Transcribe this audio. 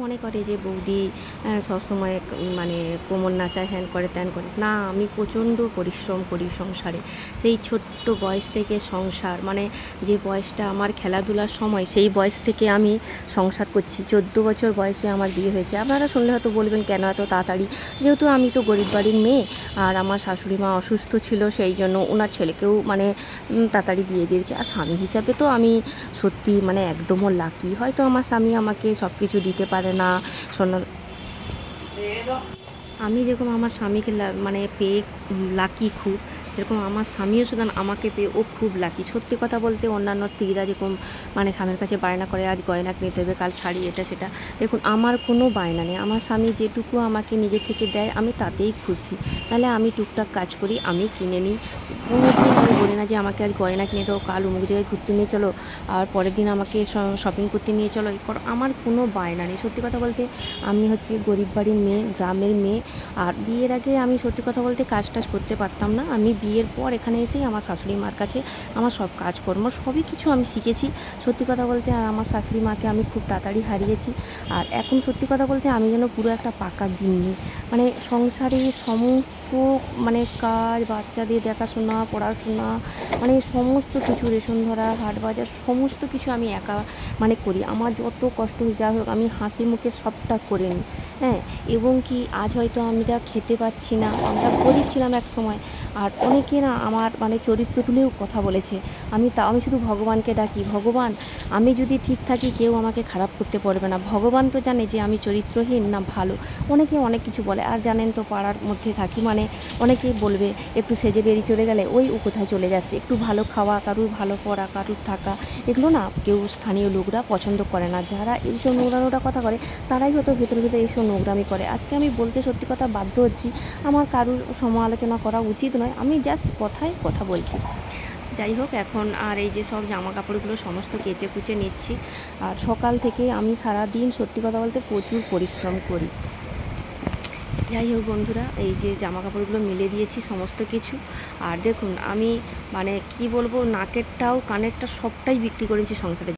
মনে করে যে বৌদি সবসময় মানে কোমর নাচায়, হ্যান করে, ত্যান করে। না, আমি প্রচণ্ড পরিশ্রম করি সংসারে। সেই ছোট্ট বয়স থেকে সংসার মানে যে বয়সটা আমার খেলাধুলার সময়, সেই বয়স থেকে আমি সংসার করছি। চোদ্দ বছর বয়সে আমার বিয়ে হয়েছে। আপনারা শুনলে হয়তো বলবেন, কেন এত তাড়াতাড়ি? যেহেতু আমি তো গরিব বাড়ির মেয়ে, আর আমার শাশুড়ি মা অসুস্থ ছিল, সেই জন্য ওনার ছেলেকেও মানে তাড়াতাড়ি বিয়ে দিয়েছে। আর স্বামী হিসাবে তো আমি সত্যি মানে একদমও লাকি হয়তো আমার স্বামী আমাকে সব কিছু দিতে পারে না সোনার আমি যেরকম আমার স্বামীকে মানে পেয়ে লাকি খুব সেরকম আমার স্বামীও সুতরাং আমাকে পেয়ে ও খুব লাকি সত্যি কথা বলতে অন্যান্য স্ত্রীরা যেরকম মানে স্বামীর কাছে বায়না করে, আজ গয়না কিনতে হবে, কাল শাড়ি, এটা, সেটা। দেখুন, আমার কোনো বায়না নেই। আমার স্বামী যেটুকু আমাকে নিজে থেকে দেয়, আমি তাতেই খুশি। তাহলে আমি টুকটাক কাজ করি, আমি কিনে নিই। কোনোদিন আমি বলি না যে, আমাকে আজ গয়না কিনে দাও, কাল অমুক জায়গায় ঘুরতে নিয়ে চলো, আর পরের দিন আমাকে শপিং করতে নিয়ে চলো। এই করো, আমার কোনো বায়না নেই। সত্যি কথা বলতে, আমি হচ্ছে গরিব বাড়ির মেয়ে, গ্রামের মেয়ে, আর বিয়ের আগে আমি সত্যি কথা বলতে কাজ টাজ করতে পারতাম না। আমি বিয়ের পর এখানে এসেই আমার শাশুড়ি মার কাছে আমার সব কাজকর্ম সবই কিছু আমি শিখেছি। সত্যি কথা বলতে আর আমার শাশুড়ি মাকে আমি খুব তাড়াতাড়ি হারিয়েছি। আর এখন সত্যি কথা বলতে আমি যেন পুরো একটা পাকা গিন্নি। মানে সংসারে সমস্ত মানে কাজ, বাচ্চাদের দেখাশোনা, পড়াশোনা মানে সমস্ত কিছু, রেশন ধরা, হাট বাজার, সমস্ত কিছু আমি একা মানে করি। আমার যত কষ্ট হয়ে যা হোক, আমি হাসি মুখে সবটা করে নিই। হ্যাঁ এবং কি আজ হয়তো আমরা খেতে পাচ্ছি না, আমরা গরিব ছিলাম এক সময় আর অনেকে না আমার মানে চরিত্র তুলেও কথা বলেছে। আমি তা, আমি শুধু ভগবানকে ডাকি। ভগবান, আমি যদি ঠিক থাকি কেউ আমাকে খারাপ করতে পারবে না। ভগবান তো জানে যে আমি চরিত্রহীন না ভালো। অনেকে অনেক কিছু বলে। আর জানেন তো পাড়ার মধ্যে থাকি মানে অনেকেই বলবে, একটু সেজে বেরিয়ে চলে গেলে ওই ও কোথায় চলে যাচ্ছে? একটু ভালো খাওয়া, কারুর ভালো পড়া, কারুর থাকা। এগুলো না কেউ স্থানীয় লোকরা পছন্দ করে না। যারা এইসব নোংরা কথা করে তারাই হয়তো ভেতরে ভেতরে এইসব নোংরামি করে। আজকে আমি বলতে সত্যি কথা বাধ্য হচ্ছি। আমার কারুর সমালোচনা করা উচিত নয়, আমি জাস্ট কথায় কথা বলছি। যাই হোক, এখন আর এই যে সব জামা কাপড়গুলো সমস্ত কেচে কুচে নিচ্ছি। আর সকাল থেকে আমি সারা দিন সত্যি কথা বলতে প্রচুর পরিশ্রম করি। যাই হোক বন্ধুরা, এই যে জামা কাপড়গুলো মিলে দিয়েছি সমস্ত কিছু। আর দেখুন, আমি মানে কি বলব, নাকেরটাও কানেরটা সবটাই বিক্রি করেছি সংসারে।